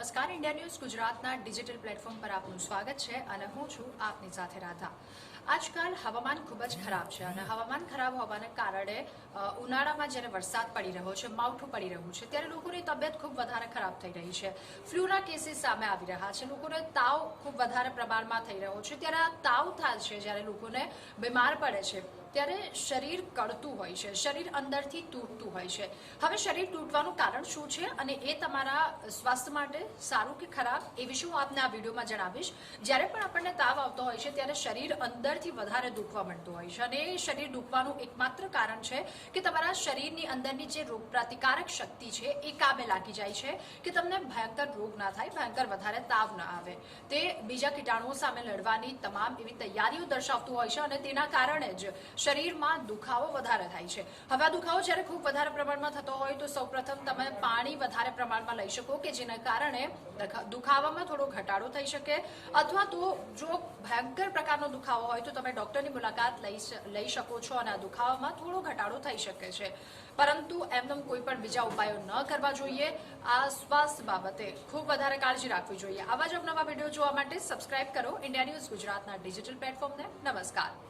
નમસ્કાર, India news ગુજરાતના digital platform પર આપનું સ્વાગત છે અને હું છું આપની સાથે રાધા. આજકાલ હવામાન ખૂબ જ ખરાબ છે અને હવામાન ખરાબ હોવાને કારણે ઉનાળામાં જ્યારે વરસાદ પડી રહ્યો છે, માવઠું પડી રહ્યું છે, ત્યારે લોકોની તબિયત ખૂબ વધારે ખરાબ થઈ રહી છે. ફ્લૂના કેસીસ સામે આવી રહ્યા છે. લોકોને તાવ ખૂબ વધારે પ્રમાણમાં થઈ રહ્યો છે. ત્યારે આ તાવ થાય છે જ્યારે લોકોને બીમાર પડે છે. ત્યારે શરીર કળતું હોય છે, શરીર અંદરથી તૂટતું હોય છે. હવે શરીર તૂટવાનું કારણ શું છે અને એ તમારા સ્વાસ્થ્ય માટે સારું કે ખરાબ એ વિશે હું આપને આ વિડીયોમાં જણાવીશ. જ્યારે પણ આપણને તાવ આવતો હોય છે, ત્યારે શરીર અંદરથી વધારે દુખવા માંડતું હોય છે અને એ શરીર દુખવાનું એકમાત્ર કારણ છે કે તમારા શરીરની અંદરની જે રોગ પ્રતિકારક શક્તિ છે, એ કામે લાગી જાય છે કે તમને ભયંકર રોગ ના થાય, ભયંકર વધારે તાવ ના આવે. તે બીજા કીટાણુઓ સામે લડવાની તમામ એવી તૈયારીઓ દર્શાવતું હોય છે અને તેના કારણે જ શરીરમાં દુખાવો વધારે થાય છે. હવે આ દુખાવો જ્યારે ખૂબ વધારે પ્રમાણમાં થતો હોય તો સૌપ્રથમ તમે પાણી વધારે પ્રમાણમાં લઈ શકો કે જેના કારણે દુખા- દુખાવામાં થોડો ઘટાડો થઈ શકે. અથવા તો જો ભયંકર પ્રકારનો દુખાવો હોય તો તમે ડોક્ટરની મુલાકાત લઈ લઈ શકો છો અને આ દુખાવામાં થોડો ઘટાડો થઈ શકે છે. પરંતુ એમનેમ કોઈ પણ બીજા ઉપાયો ન કરવા જોઈએ. આ સ્વાસ્થ્ય બાબતે ખૂબ વધારે કાળજી રાખવી જોઈએ. આવા જ અવનવા વીડિયો જોવા માટે સબસ્ક્રાઇબ કરો. ઇન્ડિયા ન્યૂઝ ગુજરાતના ડિજિટલ પ્લેટફોર્મને નમસ્કાર.